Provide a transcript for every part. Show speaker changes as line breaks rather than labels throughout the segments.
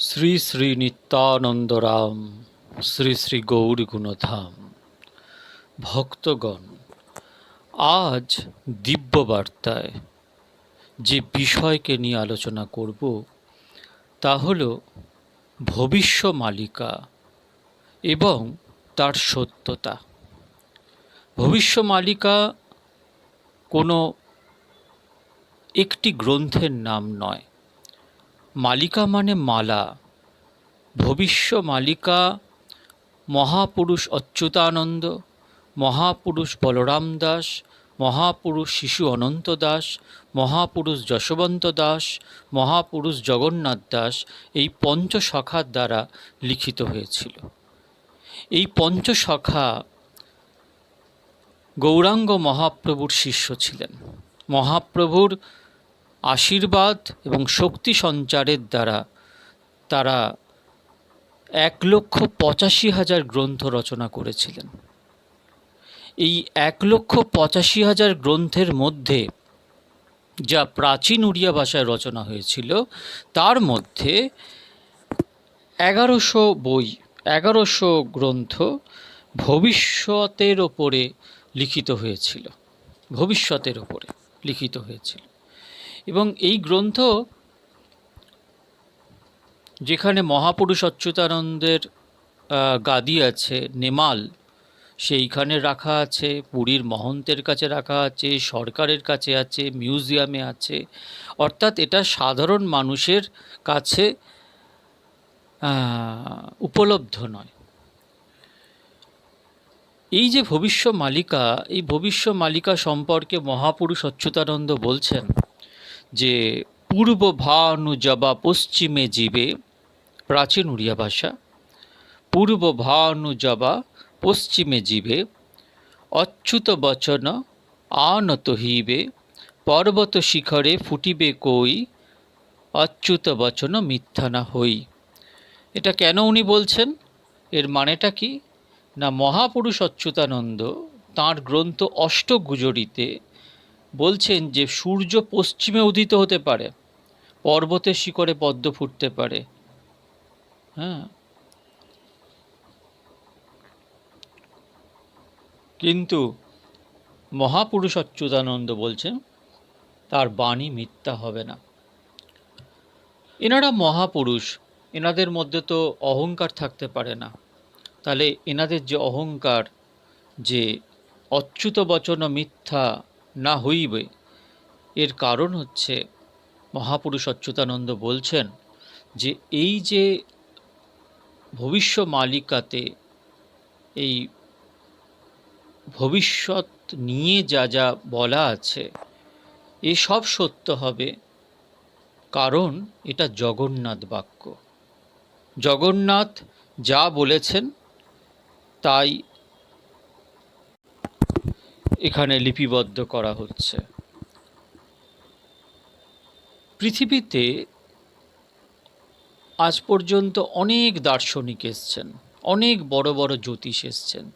শ্রী শ্রী নিত্যানন্দরাম শ্রী শ্রী গৌর গুণধাম। ভক্তগণ, আজ দিব্য বার্তায় যে বিষয়কে নিয়ে আলোচনা করব, তা হল ভবিষ্য মালিকা এবং তার সত্যতা। ভবিষ্য মালিকা কোনো একটি গ্রন্থের নাম নয় মালিকা মানে মালা। ভবিষ্য মালিকা, মহাপুরুষ অচ্যুতানন্দ, মহাপুরুষ বলরাম দাস, মহাপুরুষ শিশু অনন্ত দাস, মহাপুরুষ যশবন্ত দাস, মহাপুরুষ জগন্নাথ দাস এই পঞ্চসখার দ্বারা লিখিত হয়েছিল। এই পঞ্চসখা গৌরাঙ্গ মহাপ্রভুর শিষ্য ছিলেন। মহাপ্রভুর আশীর্বাদ এবং শক্তি সঞ্চারের দ্বারা তারা এক লক্ষ পঁচাশি হাজার গ্রন্থ রচনা করেছিলেন। এই এক লক্ষ পঁচাশি হাজার গ্রন্থের মধ্যে যা প্রাচীন উড়িয়া ভাষায় রচনা হয়েছিল, তার মধ্যে এগারোশো বই, এগারোশো গ্রন্থ ভবিষ্যতের ওপরে লিখিত হয়েছিল। ভবিষ্যতের ওপরে লিখিত হয়েছিল। এবং এই গ্রন্থ যেখানে মহাপুরুষ অচ্যুতানন্দের গাদি আছে, নেমাল, সেইখানে রাখা আছে, পুরীর মহন্তের কাছে রাখা আছে, সরকারের কাছে আছে, মিউজিয়ামে আছে। অর্থাৎ এটা সাধারণ মানুষের কাছে উপলব্ধ নয়। এই যে ভবিষ্য মালিকা, এই ভবিষ্য মালিকা সম্পর্কে মহাপুরুষ অচ্যুতানন্দ বলছেন যে পূর্ব ভানু জবা পশ্চিমে জীবে, প্রাচীন উড়িয়া ভাষা পূর্ব ভানু জবা পশ্চিমে জীবে, অচ্যুত বচন আনত হইবে, পর্বত শিখরে ফুটিবে কই, অচ্যুত বচন মিথ্যা না হই। এটা কেন উনি বলছেন? এর মানেটা কি? না মহাপুরুষ অচ্যুতানন্দ তাঁর গ্রন্থ অষ্টগুজরিতে বলছেন যে সূর্য পশ্চিমে উদিত হতে পারে, পর্বতের শিখরে পদ্ম ফুটতে পারে। হ্যাঁ। কিন্তু মহাপুরুষ অচ্যুতানন্দ বলছেন, তার বাণী মিথ্যা হবে না। এনারা মহাপুরুষ, এনাদের মধ্যে তো অহংকার থাকতে পারে না। তাহলে এনাদের যে অহংকার, যে অচ্যুত বচন মিথ্যা না হইবে। এর কারণ হচ্ছে মহাপুরুষ অচ্যুতানন্দ বলছেন যে, এই যে ভবিষ্য মালিকাতে এই ভবিষ্যৎ নিয়ে যা যা বলা আছে এসব সত্য হবে। কারণ এটা জগন্নাথ বাক্য। জগন্নাথ যা বলেছেন, তাই এখানে লিপিবদ্ধ করা হচ্ছে। পৃথিবীতে আজ পর্যন্ত অনেক দার্শনিক এসছেন, অনেক বড় বড় জ্যোতিষ এসছেন।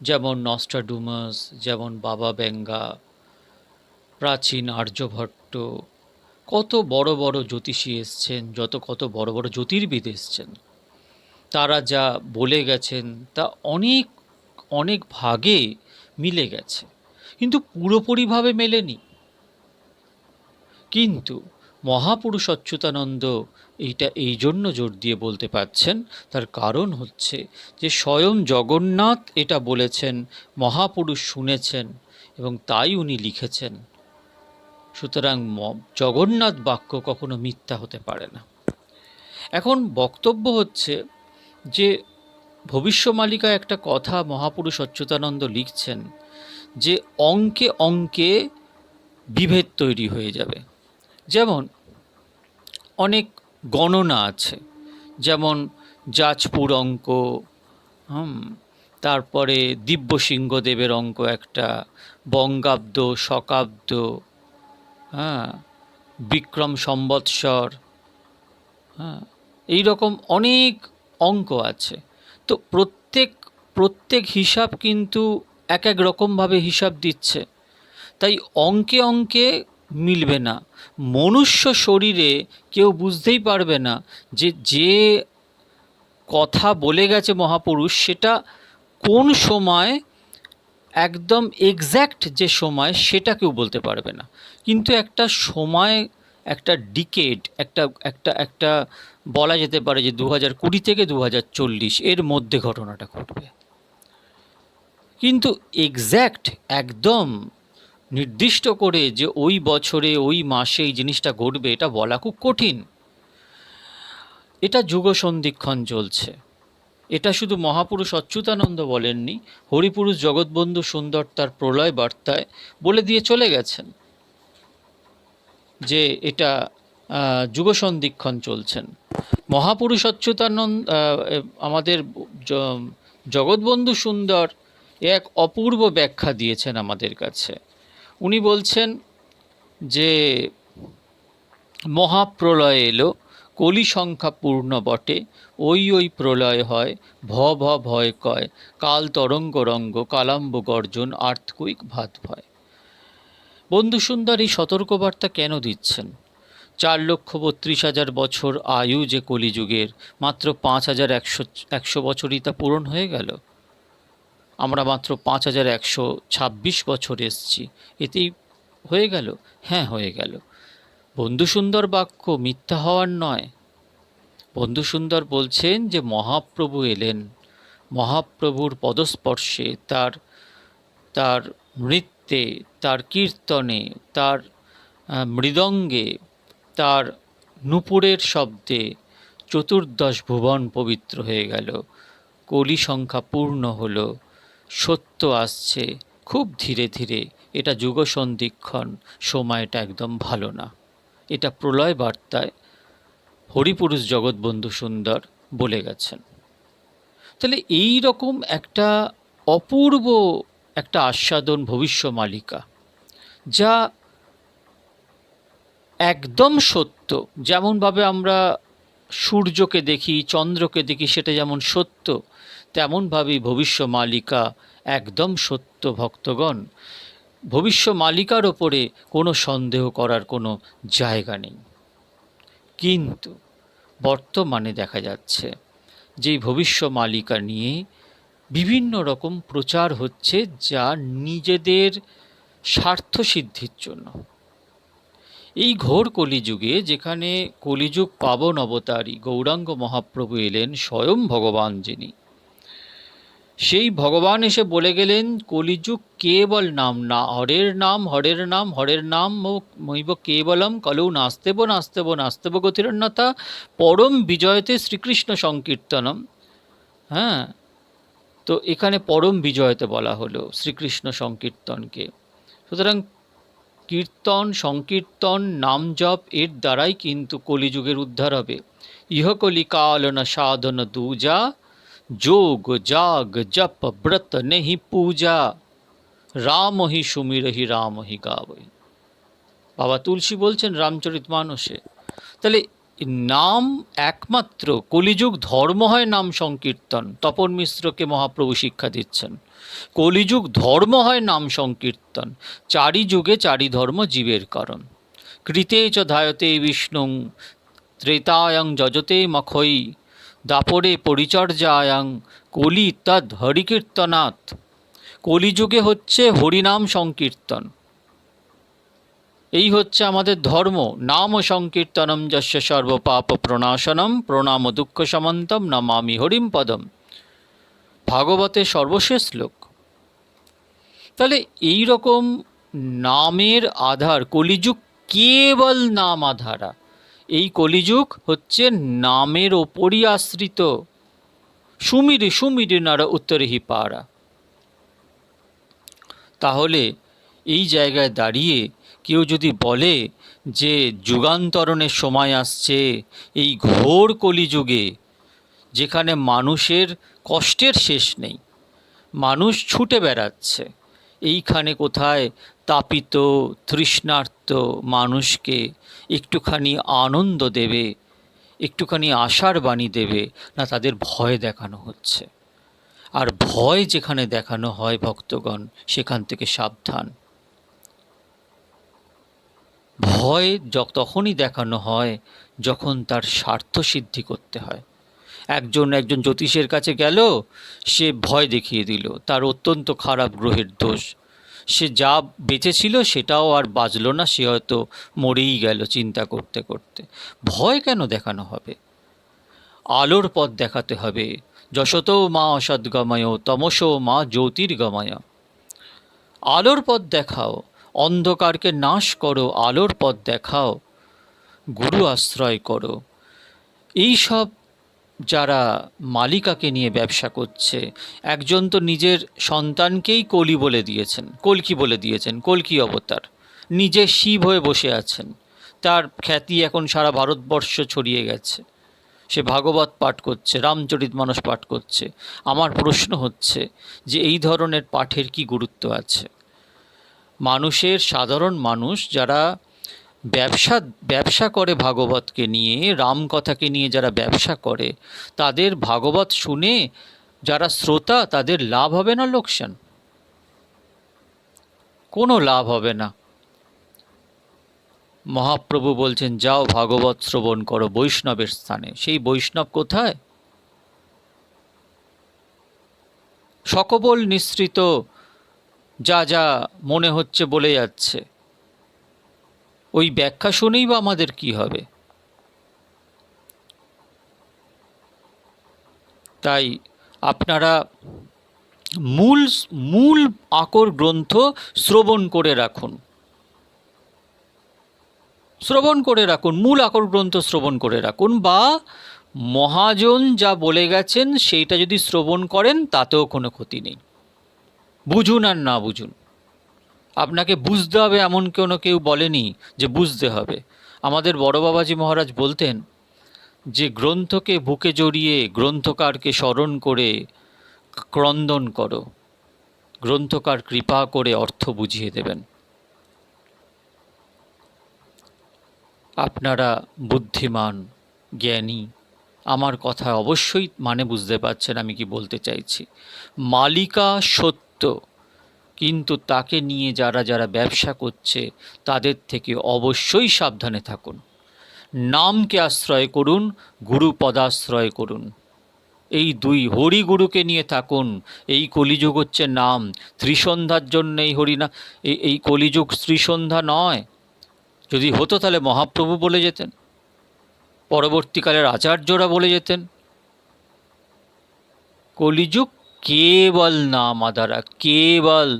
যেমন নস্টাডুমাস, যেমন বাবা বেঙ্গা, প্রাচীন আর্যভট্ট, কত বড় বড় জ্যোতিষী এসছেন, যত কত বড় বড় জ্যোতির্বিদ এসছেন। তারা যা বলে গেছেন তা অনেক অনেক ভাগে মিলে গেছে। কিন্তু পুরোপুরিভাবে মেলেনি। কিন্তু মহাপুরুষ অচ্যুতানন্দ এইটা এই জন্য জোর দিয়ে বলতে পারছেন, তার কারণ হচ্ছে যে স্বয়ং জগন্নাথ এটা বলেছেন, মহাপুরুষ শুনেছেন এবং তাই উনি লিখেছেন। সুতরাং জগন্নাথ বাক্য কখনো মিথ্যা হতে পারে না। এখন বক্তব্য হচ্ছে যে ভবিষ্যমালিকা একটা কথা মহাপুরুষ অচ্যুতানন্দ লিখছেন যে অঙ্কে অঙ্কে বিভেদ তৈরি হয়ে যাবে। যেমন অনেক গণনা আছে, যেমন যাজপুর অঙ্ক, হুম, তারপরে দিব্য সিংহদেবের অঙ্ক একটা, বঙ্গাব্দ, শকাব্দ হ্যাঁ বিক্রম সম্বৎসর হ্যাঁ এই রকম অনেক অঙ্ক আছে। তো প্রত্যেক প্রত্যেক হিসাব কিন্তু এক এক রকমভাবে হিসাব দিচ্ছে। তাই অঙ্কে অঙ্কে মিলবে না। মনুষ্য শরীরে কেউ বুঝতেই পারবে না যে যে কথা বলে গেছে মহাপুরুষ, সেটা কোন সময়, একদম এক্স্যাক্ট যে সময়, সেটা কেউ বলতে পারবে না। কিন্তু একটা সময়, একটা ডিকেড একটা একটা একটা বলা যেতে পারে যে দু হাজার কুড়ি থেকে দু হাজার চল্লিশ এর মধ্যে ঘটনাটা ঘটবে। কিন্তু এক্স্যাক্ট একদম নির্দিষ্ট করে যে ওই বছরে, ওই মাসে এই জিনিসটা ঘটবে, এটা বলা খুব কঠিন। এটা যুগ সন্ধিক্ষণ চলছে। এটা শুধু মহাপুরুষ অচ্যুতানন্দ বলেননি, হরিপুরুষ জগৎবন্ধু সুন্দর তার প্রলয় বার্তায় বলে দিয়ে চলে গেছেন যে এটা আহ, যুগ সন্ধিক্ষণ চলছেন। মহাপুরুষ অচ্যুতানন্দ আমাদের জগৎবন্ধু সুন্দর এক অপূর্ব ব্যাখ্যা দিয়েছেন আমাদের কাছে। উনি বলছেন যে মহাপ্রলয় এলো কলি সংখ্যা পূর্ণ বটে ওই ওই প্রলয় হয় ভ ভ ভয় কয় কাল তরঙ্গ রঙ্গ কালাম্ব গর্জন আর্থকুইক ভাত ভয়। বন্ধু সুন্দর এই সতর্কবার্তা কেন দিচ্ছেন? চার লক্ষ বত্রিশ হাজার বছর আয়ু যে কলিযুগের, মাত্র পাঁচ হাজার একশো একশো বছরই তা পূরণ হয়ে গেল। আমরা মাত্র পাঁচ হাজার একশো ছাব্বিশ বছর এসছি। এতেই হয়ে গেল? হ্যাঁ হয়ে গেল। বন্ধু সুন্দর বাক্য মিথ্যা হওয়ার নয়। বন্ধু সুন্দর বলছেন যে মহাপ্রভু এলেন। মহাপ্রভুর পদস্পর্শে তার তার নৃত্যে, তার কীর্তনে, তার মৃদঙ্গে তার নূপুরের শব্দে চতুর্দশ ভুবন পবিত্র হয়ে গেল। কলি সংখ্যা পূর্ণ হলো। সত্য আসছে খুব ধীরে ধীরে। এটা যুগসন্ধিক্ষণ, সময়টা একদম ভালো না। এটা প্রলয় বার্তায় হরিপুরুষ জগৎবন্ধু সুন্দর বলে গেছেন। তাহলে এই রকম একটা অপূর্ব একটা আস্বাদন ভবিষ্য মালিকা যা একদম সত্য। যেমনভাবে আমরা সূর্যকে দেখি, চন্দ্রকে দেখি, সেটা যেমন সত্য, তেমনভাবেই ভবিষ্য মালিকা একদম সত্য ভক্তগণ। ভবিষ্য মালিকার ওপরে কোনো সন্দেহ করার কোনো জায়গা নেই। কিন্তু বর্তমানে দেখা যাচ্ছে যে এই ভবিষ্য মালিকা নিয়ে বিভিন্ন রকম প্রচার হচ্ছে যা নিজেদের স্বার্থ সিদ্ধির জন্য। এই ঘোর কলিযুগে যেখানে কলিযুগ পাবন অবতারী গৌরাঙ্গ মহাপ্রভু এলেন স্বয়ং ভগবান যিনি। সেই ভগবান এসে বলে গেলেন, কলিযুগ কেবল নাম না, হরের নাম হরের নাম হরের নাম, মৈব কেবলম, কলৌ নাস্তেব নাস্তেব নাস্তেব গতিরন্যতা পরম বিজয়তে শ্রীকৃষ্ণ সংকীর্তনম। হ্যাঁ তো এখানে পরম বিজয়তে বলা হলো শ্রীকৃষ্ণ সংকীর্তনকে। সুতরাং কীর্তন, সংকীর্তন নাম জপ এর দ্বারাই কিন্তু কলিযুগের উদ্ধার হবে। ইহকলি কালন সাধন দুজা, যোগ জাগ জপ ব্রত নেহি পূজা। রাম হি সুমিরহি রাম হি গাবই বাবা তুলসী বলছেন রামচরিত মানসে তাহলে নাম একমাত্র কলিযুগ ধর্ম হয় নাম সংকীর্তন। তপন মিশ্রকে মহাপ্রভু শিক্ষা দিচ্ছেন। কলিযুগ ধর্ম হয় নাম সংকীর্তন, চারি যুগে চারি ধর্ম জীবের কারণ। কৃতে চ ধায়তে বিষ্ণু, ত্রেতায়ং যজতে মখই দাপরে পরিচর্যায়াং, কলি তদ হরিকীর্তনাথ কলিযুগে হচ্ছে হরিনাম সংকীর্তন। এই হচ্ছে আমাদের ধর্ম। নাম সংকীর্তনম যস্য সর্বপাপ প্রণাশনম প্রণাম দুঃখ সমন্তম নমামি হরিম পদম। ভাগবতের সর্বশেষ শ্লোক। তাহলে এই রকম নামের আধার, কলিযুগ কেবল নাম আধারা, এই কলিযুগ হচ্ছে নামের ওপরই আশ্রিত। সুমিরি সুমিরি নারা উত্তরেহি পাড়া তাহলে এই জায়গায় দাঁড়িয়ে কেউ যদি বলে যে যুগান্তরণের সময় আসছে, এই ঘোর কলিযুগে যেখানে মানুষের কষ্টের শেষ নেই। মানুষ ছুটে বেড়াচ্ছে। এইখানে কোথায় তাপিত, তৃষ্ণার্ত মানুষকে একটুখানি আনন্দ দেবে, একটুখানি আশার বাণী দেবে, না তাদের ভয় দেখানো হচ্ছে। আর ভয় যেখানে দেখানো হয় ভক্তগণ, সেখান থেকে সাবধান। ভয় তখনই দেখানো হয় যখন তার স্বার্থ সিদ্ধি করতে হয়। একজন একজন জ্যোতিষের কাছে গেল, সে ভয় দেখিয়ে দিল, তার অত্যন্ত খারাপ গ্রহের দোষ। সে যা বেঁচেছিল সেটাও আর বাঁচলো না, সে হয়তো মরেই গেল চিন্তা করতে করতে। ভয় কেন দেখানো হবে? আলোর পথ দেখাতে হবে। যশতো মা অসদ্গময়, তমসো মা জ্যোতির্গময়। আলোর পথ দেখাও, অন্ধকারকে নাশ করো, আলোর পথ দেখাও, গুরু আশ্রয় করো। এই সব যারা মালিকাকে নিয়ে ব্যবসা করছে, একজন তো নিজের সন্তানকেই কলি বলে দিয়েছেন, কলকি বলে দিয়েছেন, কলকি অবতার। নিজে শিব হয়ে বসে আছেন। তার খ্যাতি এখন সারা ভারতবর্ষ ছড়িয়ে গেছে। সে ভাগবত পাঠ করছে, রামচরিত মানস পাঠ করছে। আমার প্রশ্ন হচ্ছে যে এই ধরনের পাঠের কি গুরুত্ব আছে? মানুষের সাধারণ মানুষ যারা ব্যবসা ব্যবসা করে ভাগবতকে নিয়ে, রামকথাকে নিয়ে যারা ব্যবসা করে, তাদের ভাগবত শুনে যারা শ্রোতা, তাদের লাভ হবে না লোকসান? কোনো লাভ হবে না। মহাপ্রভু বলছেন, যাও ভাগবত শ্রবণ করো বৈষ্ণবের স্থানে। সেই বৈষ্ণব কোথায়? সকবল নিঃসৃত যা যা মনে হচ্ছে বলে যাচ্ছে। ওই ব্যাখ্যা শুনেই বা আমাদের কি হবে? তাই আপনারা মূল মূল আকর গ্রন্থ শ্রবণ করে রাখুন। শ্রবণ করে রাখুন, মূল আকর গ্রন্থ শ্রবণ করে রাখুন বা মহাজন যা বলে গেছেন সেইটা যদি শ্রবণ করেন তাতেও কোনো ক্ষতি নেই। বুঝুন আর না বুঝুন। আপনাকে বুঝতে হবে এমন কোনো কেউ বলেনি যে বুঝতে হবে। আমাদের বড় বাবাজি মহারাজ বলতেন, যে গ্রন্থকে বুকে জড়িয়ে গ্রন্থকারকে স্মরণ করে ক্রন্দন করো। গ্রন্থকার কৃপা করে অর্থ বুঝিয়ে দেবেন। আপনারা বুদ্ধিমান, জ্ঞানী, আমার কথা অবশ্যই মানে বুঝতে পারছেন আমি কি বলতে চাইছি। মালিকা সত্য কিন্তু তাকে নিয়ে যারা যারা ব্যবসা করছে, তাদের থেকে অবশ্যই সাবধানে থাকুন। নামকে আশ্রয় করুন, গুরু পদাশ্রয় করুন। এই দুই হরি গুরুকে নিয়ে থাকুন। এই কলিযুগ হচ্ছে নাম। ত্রিসন্ধ্যার জন্য এই হরিনা এই এই কলিযুগ ত্রিসন্ধ্যা নয়। যদি হতো তাহলে মহাপ্রভু বলে যেতেন। পরবর্তীকালের আচার্যরা বলে যেতেন। কলিযুগ কেবল নাম আদারা কেবল।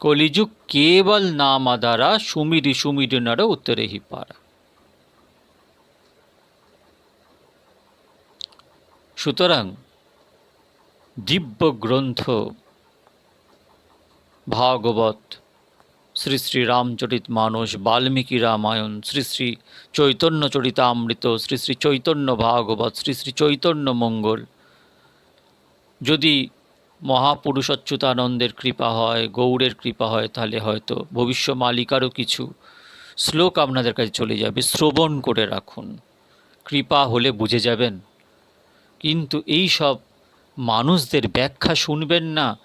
কলিযুগ কেবল নাম আদারা সুমিরি সুমিরি নর উত্তরে হি পারা। সুতরাং দিব্য গ্রন্থ ভাগবত শ্রী শ্রী রামচরিত মানস বাল্মীকি রামায়ণ, শ্রী শ্রী চৈতন্য চরিতামৃত, শ্রী শ্রী চৈতন্য ভাগবত, শ্রী শ্রী চৈতন্য মঙ্গল। যদি মহাপুরুষ অচ্যুতানন্দের কৃপা হয়, গৌড়ের কৃপা হয়, তাহলে হয়তো ভবিষ্য মালিকারও কিছু শ্লোক আপনাদের কাছে চলে যাবে। শ্রবণ করে রাখুন। কৃপা হলে বুঝে যাবেন। কিন্তু এই সব মানুষদের ব্যাখ্যা শুনবেন না।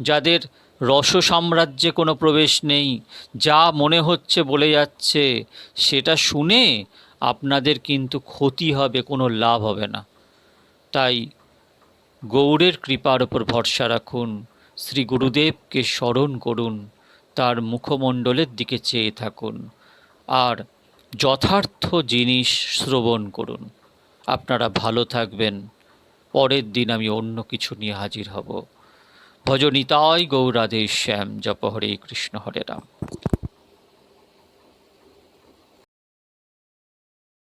যাদের রস সাম্রাজ্যে কোনো প্রবেশ নেই। যা মনে হচ্ছে বলে যাচ্ছে, সেটা শুনে আপনাদের কিন্তু ক্ষতি হবে, কোনো লাভ হবে না। তাই গৌড়ের কৃপার ওপর ভরসা রাখুন, শ্রী গুরুদেবকে স্মরণ করুন, তার মুখমণ্ডলের দিকে চেয়ে থাকুন, আর যথার্থ জিনিস শ্রবণ করুন। আপনারা ভালো থাকবেন। পরের দিন আমি অন্য কিছু নিয়ে হাজির হব। ভজনিতায় গৌরাধে শ্যাম জপ হরে কৃষ্ণ হরে রাম।